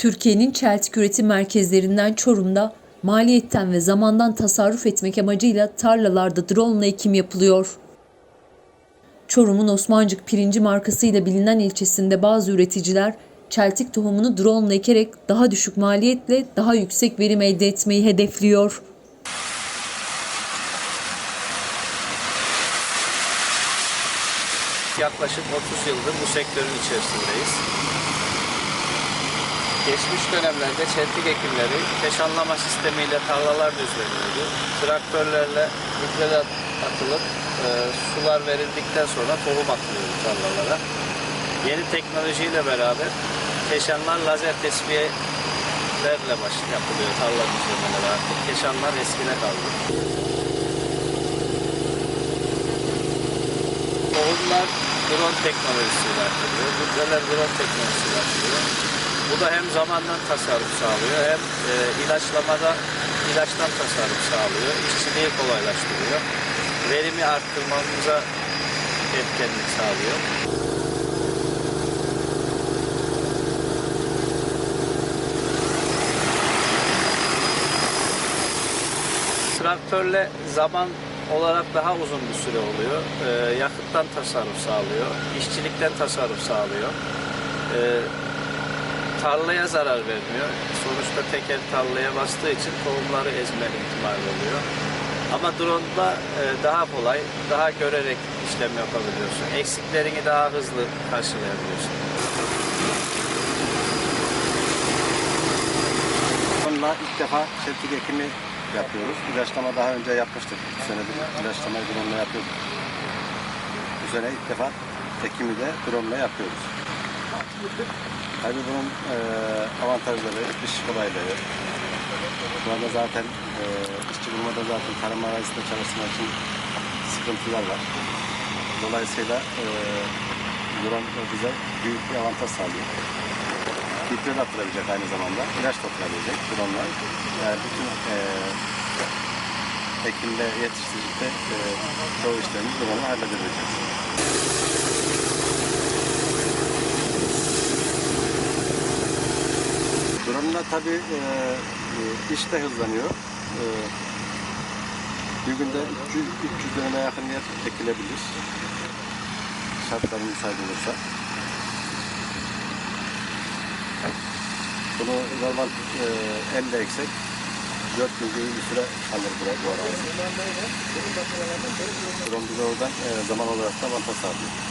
Türkiye'nin çeltik üretim merkezlerinden Çorum'da maliyetten ve zamandan tasarruf etmek amacıyla tarlalarda drone ekim yapılıyor. Çorum'un Osmancık pirinci markasıyla bilinen ilçesinde bazı üreticiler çeltik tohumunu drone ekerek daha düşük maliyetle daha yüksek verim elde etmeyi hedefliyor. Yaklaşık 30 yıldır bu sektörün içerisindeyiz. Geçmiş dönemlerde çeltik ekimleri peşanlama sistemiyle tarlalar düzleniyordu. Traktörlerle gübreler atılıp e, sular verildikten sonra tohum atılıyordu tarlalara. Yeni teknolojiyle beraber keşanlar lazer tesviyelerle baş yapılıyor tarla düzlemeleri artık. Keşanlar eskine kaldı. Tohumlar drone teknolojisiyle atılıyor. Gübreler drone teknolojisiyle atılıyor. Bu da hem zamandan tasarruf sağlıyor hem e, ilaçlamada ilaçtan tasarruf sağlıyor. İşçiliği kolaylaştırıyor. Verimi arttırmamıza etkenlik sağlıyor. Traktörle zaman olarak daha uzun bir süre oluyor. Ee, yakıttan tasarruf sağlıyor. işçilikten tasarruf sağlıyor. Ee, tarlaya zarar vermiyor. Sonuçta teker tarlaya bastığı için tohumları ezme ihtimali oluyor. Ama drone'da e, daha kolay, daha görerek işlem yapabiliyorsun. Eksiklerini daha hızlı karşılayabiliyorsun. Onunla ilk defa çeltik ekimi yapıyoruz. İlaçlama daha önce yapmıştık. Bu senedir ilaçlamayı drone yapıyorduk. Bu sene ilk defa ekimi de drone yapıyoruz. Tabii bunun e, avantajları, iş kolaylığı. Şu anda zaten e, işçi bulmada zaten tarım arazisinde çalışmak için sıkıntılar var. Dolayısıyla e, drone bize büyük bir avantaj sağlıyor. Filtre de atılabilecek aynı zamanda. ilaç da atılabilecek drone'la. Yani bütün e, ekimde yetiştiricilikte e, çoğu işlerimizi drone'la halledebileceğiz. Drone'la tabii e, e, iş de hızlanıyor. E, bir günde 300, 300 döneme yakın yer ekilebilir. Şartlar müsait olursa. Bunu normal e, elle eksek 4 gün gibi bir süre alır bu, bu arazi. Drone bize oradan e, zaman olarak da avantaj sağlıyor.